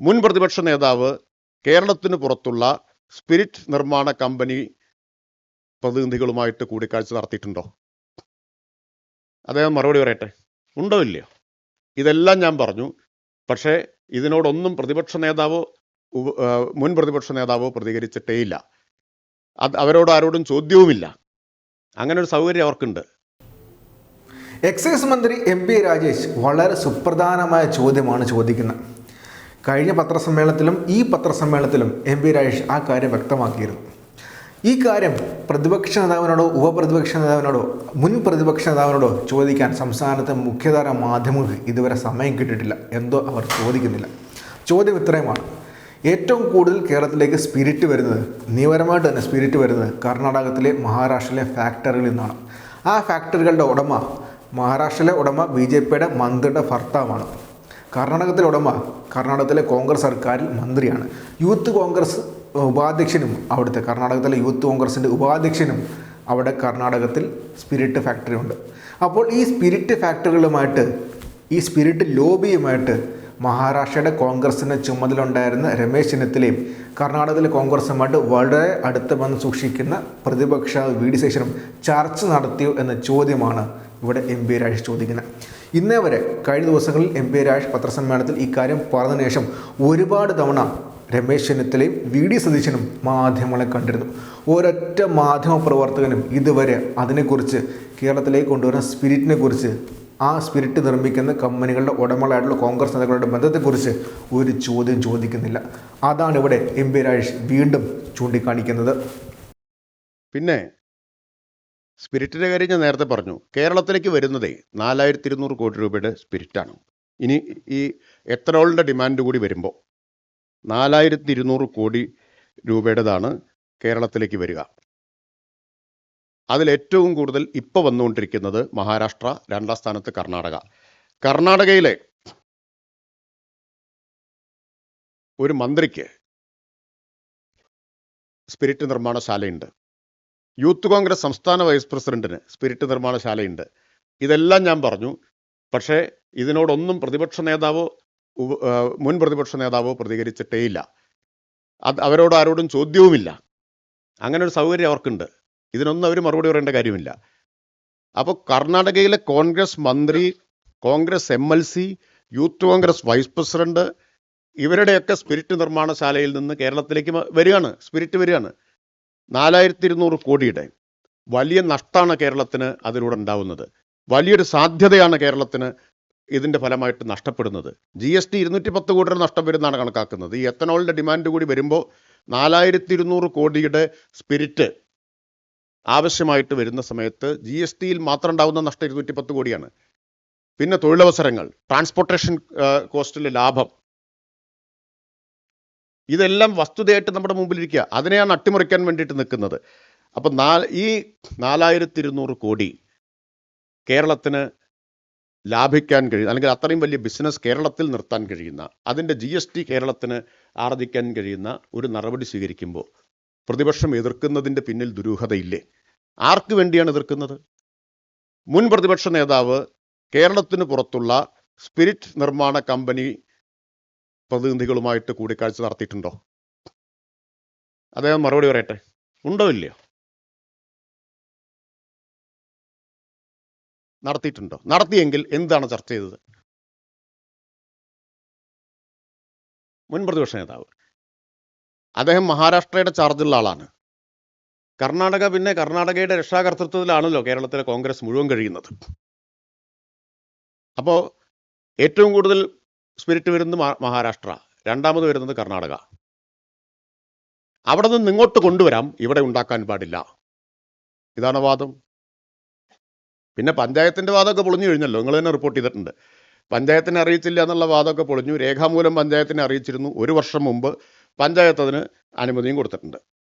മുൻ പ്രതിപക്ഷ നേതാവ് കേരളത്തിന് പുറത്തുള്ള സ്പിരിറ്റ് നിർമ്മാണ കമ്പനി പ്രതിനിധികളുമായിട്ട് കൂടിക്കാഴ്ച നടത്തിയിട്ടുണ്ടോ? അദ്ദേഹം മറുപടി പറയട്ടെ. ഉണ്ടോ ഇല്ലയോ? ഇതെല്ലാം ഞാൻ പറഞ്ഞു. പക്ഷേ ഇതിനോടൊന്നും പ്രതിപക്ഷ നേതാവോ മുൻ പ്രതിപക്ഷ നേതാവോ പ്രതികരിച്ചിട്ടേയില്ല അത് അവരോട് ആരോടും ചോദ്യവുമില്ല. അങ്ങനെ ഒരു സൗകര്യം അവർക്കുണ്ട്. എക്സൈസ് മന്ത്രി എം പി രാജേഷ് വളരെ സുപ്രധാനമായ ചോദ്യമാണ് ചോദിക്കുന്നത്. കഴിഞ്ഞ പത്രസമ്മേളനത്തിലും ഈ പത്രസമ്മേളനത്തിലും എം വി രാജേഷ് ആ കാര്യം വ്യക്തമാക്കിയിരുന്നു. ഈ കാര്യം പ്രതിപക്ഷ നേതാവിനോടോ ഉപപ്രതിപക്ഷ നേതാവിനോടോ മുൻ പ്രതിപക്ഷ നേതാവിനോടോ ചോദിക്കാൻ സംസ്ഥാനത്തെ മുഖ്യധാര മാധ്യമങ്ങൾക്ക് ഇതുവരെ സമയം കിട്ടിയിട്ടില്ല. എന്തോ അവർ ചോദിക്കുന്നില്ല. ചോദ്യം ഇത്രയുമാണ്. ഏറ്റവും കൂടുതൽ കേരളത്തിലേക്ക് സ്പിരിറ്റ് വരുന്നത് നിയമപരമായിട്ട് തന്നെ സ്പിരിറ്റ് വരുന്നത് കർണാടകത്തിലെ മഹാരാഷ്ട്രയിലെ ഫാക്ടറികളിൽ നിന്നാണ്. ആ ഫാക്ടറികളുടെ ഉടമ മഹാരാഷ്ട്രയിലെ ഉടമ ബി ജെ പിയുടെ മന്ത്രിയുടെ ഭർത്താവാണ്. കർണാടകത്തിലെ ഉടമ കർണാടകത്തിലെ കോൺഗ്രസ് സർക്കാരിൽ മന്ത്രിയാണ്. യൂത്ത് കോൺഗ്രസ് ഉപാധ്യക്ഷനും അവിടുത്തെ കർണാടകത്തിലെ യൂത്ത് കോൺഗ്രസിന്റെ ഉപാധ്യക്ഷനും അവിടെ കർണാടകത്തിൽ സ്പിരിറ്റ് ഫാക്ടറി ഉണ്ട്. അപ്പോൾ ഈ സ്പിരിറ്റ് ഫാക്ടറികളുമായിട്ട് ഈ സ്പിരിറ്റ് ലോബിയുമായിട്ട് മഹാരാഷ്ട്രയുടെ കോൺഗ്രസിന് ചുമതലയുണ്ടായിരുന്ന രമേശ് ചെന്നിത്തലയും കർണാടകത്തിലെ കോൺഗ്രസുമായിട്ട് വളരെ അടുത്ത് വന്ന് സൂക്ഷിക്കുന്ന പ്രതിപക്ഷ വി സേഷനും ചർച്ച നടത്തിയോ എന്ന ചോദ്യമാണ് ഇവിടെ എം പി രാജേഷ് ചോദിക്കുന്നത്. ഇന്നേ വരെ കഴിഞ്ഞ ദിവസങ്ങളിൽ എം പി രാജ് പത്രസമ്മേളനത്തിൽ ഇക്കാര്യം പറഞ്ഞതിന് ശേഷം ഒരുപാട് തവണ രമേശ് ചെന്നിത്തലയും വി ഡി സതീശനും മാധ്യമങ്ങളെ കണ്ടിരുന്നു. ഒരൊറ്റ മാധ്യമ പ്രവർത്തകനും ഇതുവരെ അതിനെക്കുറിച്ച് കേരളത്തിലേക്ക് കൊണ്ടുവരുന്ന സ്പിരിറ്റിനെ കുറിച്ച് ആ സ്പിരിറ്റ് നിർമ്മിക്കുന്ന കമ്പനികളുടെ ഉടമകളായിട്ടുള്ള കോൺഗ്രസ് നേതാക്കളുടെ ബന്ധത്തെക്കുറിച്ച് ഒരു ചോദ്യം ചോദിക്കുന്നില്ല. അതാണ് ഇവിടെ എം പി രാജേഷ് വീണ്ടും ചൂണ്ടിക്കാണിക്കുന്നത്. പിന്നെ സ്പിരിറ്റിന്റെ കാര്യം ഞാൻ നേരത്തെ പറഞ്ഞു. കേരളത്തിലേക്ക് വരുന്നതേ നാലായിരത്തി ഇരുന്നൂറ് കോടി രൂപയുടെ സ്പിരിറ്റാണ്. ഇനി ഈ എത്തനോളിന്റെ ഡിമാൻഡ് കൂടി വരുമ്പോൾ നാലായിരത്തി ഇരുന്നൂറ് കോടി രൂപയുടേതാണ് കേരളത്തിലേക്ക് വരിക. അതിലേറ്റവും കൂടുതൽ ഇപ്പോൾ വന്നുകൊണ്ടിരിക്കുന്നത് മഹാരാഷ്ട്ര രണ്ടാം സ്ഥാനത്ത് കർണാടക. കർണാടകയിലെ ഒരു മന്ത്രിക്ക് സ്പിരിറ്റ് നിർമ്മാണശാലയുണ്ട്. യൂത്ത് കോൺഗ്രസ് സംസ്ഥാന വൈസ് പ്രസിഡന്റിന് സ്പിരിറ്റ് നിർമ്മാണശാലയുണ്ട്. ഇതെല്ലാം ഞാൻ പറഞ്ഞു. പക്ഷേ ഇതിനോടൊന്നും പ്രതിപക്ഷ നേതാവോ മുൻ പ്രതിപക്ഷ നേതാവോ പ്രതികരിച്ചിട്ടേയില്ല. അത് അവരോട് ആരോടും ചോദ്യവുമില്ല. അങ്ങനെ ഒരു സൗകര്യം അവർക്കുണ്ട്. ഇതിനൊന്നും അവർ മറുപടി പറയേണ്ട കാര്യമില്ല. അപ്പോൾ കർണാടകയിലെ കോൺഗ്രസ് മന്ത്രി Congress M L C youth Congress vice president ഇവരുടെയൊക്കെ സ്പിരിറ്റ് നിർമ്മാണശാലയിൽ നിന്ന് കേരളത്തിലേക്ക് വരികയാണ്. സ്പിരിറ്റ് വരികയാണ്. നാലായിരത്തി ഇരുന്നൂറ് കോടിയുടെ വലിയ നഷ്ടമാണ് കേരളത്തിന് അതിലൂടെ ഉണ്ടാവുന്നത്. വലിയൊരു സാധ്യതയാണ് കേരളത്തിന് ഇതിന്റെ ഫലമായിട്ട് നഷ്ടപ്പെടുന്നത്. ജി എസ് ടി ഇരുന്നൂറ്റി പത്ത് കോടി രൂപ നഷ്ടം വരുന്നതാണ് കണക്കാക്കുന്നത്. ഈ എത്തനോളിന്റെ ഡിമാൻഡ് കൂടി വരുമ്പോൾ നാലായിരത്തി ഇരുന്നൂറ് കോടിയുടെ സ്പിരിറ്റ് ആവശ്യമായിട്ട് വരുന്ന സമയത്ത് ജി എസ് ടിയിൽ മാത്രം ഉണ്ടാവുന്ന നഷ്ടം ഇരുന്നൂറ്റി പത്ത് കോടിയാണ്. പിന്നെ തൊഴിലവസരങ്ങൾ ട്രാൻസ്പോർട്ടേഷൻ കോസ്റ്റിലെ ലാഭം ഇതെല്ലാം വസ്തുതയായിട്ട് നമ്മുടെ മുമ്പിലിരിക്കുക. അതിനെയാണ് അട്ടിമറിക്കാൻ വേണ്ടിയിട്ട് നിൽക്കുന്നത്. അപ്പം നാ ഈ നാലായിരത്തി ഇരുന്നൂറ് കോടി കേരളത്തിന് ലാഭിക്കാൻ കഴിയുന്ന അല്ലെങ്കിൽ അത്രയും വലിയ ബിസിനസ് കേരളത്തിൽ നിർത്താൻ കഴിയുന്ന അതിന്റെ ജി എസ് ടി കേരളത്തിന് ആർജിക്കാൻ കഴിയുന്ന ഒരു നടപടി സ്വീകരിക്കുമ്പോൾ പ്രതിപക്ഷം എതിർക്കുന്നതിന്റെ പിന്നിൽ ദുരൂഹതയില്ലേ? ആർക്ക് വേണ്ടിയാണ് എതിർക്കുന്നത്? മുൻ പ്രതിപക്ഷ നേതാവ് കേരളത്തിന് പുറത്തുള്ള സ്പിരിറ്റ് നിർമ്മാണ കമ്പനി പ്രതിനിധികളുമായിട്ട് കൂടിക്കാഴ്ച നടത്തിയിട്ടുണ്ടോ? അദ്ദേഹം മറുപടി പറയട്ടെ. ഉണ്ടോ ഇല്ലയോ? നടത്തിയിട്ടുണ്ടോ? നടത്തിയെങ്കിൽ എന്താണ് ചർച്ച ചെയ്തത്? മുൻ പ്രതിപക്ഷ നേതാവ്. അദ്ദേഹം മഹാരാഷ്ട്രയുടെ ചാർജുള്ള ആളാണ്. കർണാടക പിന്നെ കർണാടകയുടെ രക്ഷാകർത്തൃത്വത്തിലാണല്ലോ കേരളത്തിലെ കോൺഗ്രസ് മുഴുവൻ കഴിയുന്നത്. അപ്പോൾ ഏറ്റവും കൂടുതൽ സ്പിരിറ്റ് വരുന്നത് മഹാരാഷ്ട്ര. രണ്ടാമത് വരുന്നത് കർണാടക. അവിടെ നിന്ന് ഇങ്ങോട്ട് കൊണ്ടുവരാം. ഇവിടെ ഉണ്ടാക്കാൻ പാടില്ല. ഇതാണ് വാദം. പിന്നെ പഞ്ചായത്തിന്റെ വാദമൊക്കെ പൊളിഞ്ഞു കഴിഞ്ഞല്ലോ. നിങ്ങൾ തന്നെ റിപ്പോർട്ട് ചെയ്തിട്ടുണ്ട്. പഞ്ചായത്തിനെ അറിയിച്ചില്ല എന്നുള്ള വാദമൊക്കെ പൊളിഞ്ഞു. രേഖാമൂലം പഞ്ചായത്തിനെ അറിയിച്ചിരുന്നു. ഒരു വർഷം മുമ്പ് പഞ്ചായത്ത് അതിന് അനുമതിയും കൊടുത്തിട്ടുണ്ട്.